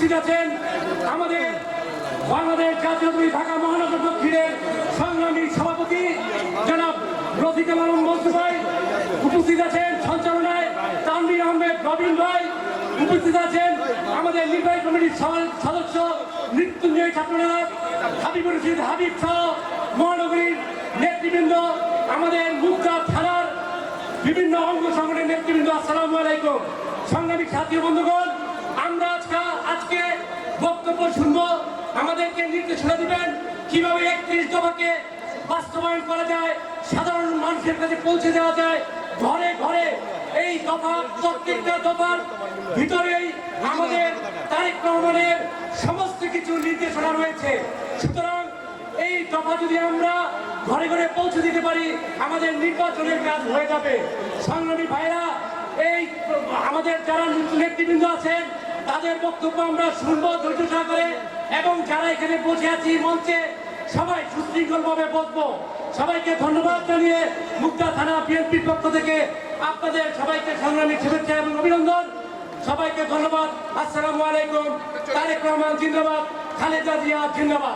উপস্থিত আছেন আমাদের বাংলাদেশ জাতীয়তাবাদী ঢাকা মহানগর দক্ষিণের সংগ্রামী সভাপতি জনাব রফিকুল আলম মনসুর ভাই উপস্থিত আছেন সঞ্চালনায় তানভীর আহমেদ, রবিন ভাই উপস্থিত আছেন আমাদের নির্বাহী কমিটির সদস্য মৃত্যুঞ্জয় ছাত্রনেতা হাবিবুর রশিদ হাবিব সহ মহানগরীর নেতৃবৃন্দ, আমাদের মুক্তা থানার বিভিন্ন অঙ্গ সংগঠনের নেতৃবৃন্দ, আসসালামু আলাইকুম। সংগ্রামী সাথী বন্ধুগণ, আমরা আজকে বক্তব্য শুনব, আমাদেরকে নির্দেশনা দিবেন কীভাবে একত্রিশ দফাকে বাস্তবায়ন করা যায়, সাধারণ মানুষের কাছে পৌঁছে দেওয়া যায়, ঘরে ঘরে এই দফা, প্রত্যেকটা দফার ভিতরেই আমাদের তারেক রহমানের সমস্ত কিছু নির্দেশনা রয়েছে। সুতরাং এই দফা যদি আমরা ঘরে ঘরে পৌঁছে দিতে পারি, আমাদের নির্বাচনের কাজ হয়ে যাবে। সংগ্রামী ভাইরা, এই আমাদের যারা নেতৃবৃন্দ আছেন তাদের বক্তব্য আমরা শুনব ধৈর্য সহকারে এবং যারা এখানে বসে আছি মঞ্চে, সবাই সুশৃঙ্খল ভাবে বসবো। সবাইকে ধন্যবাদ জানিয়ে মুক্তা থানা বিএনপির পক্ষ থেকে আপনাদের সবাইকে সংগ্রামী শুভেচ্ছা এবং অভিনন্দন। সবাইকে ধন্যবাদ। আসসালামু আলাইকুম। তারেক রহমান, জিন্দাবাদ। খালেদা জিয়া, জিন্দাবাদ।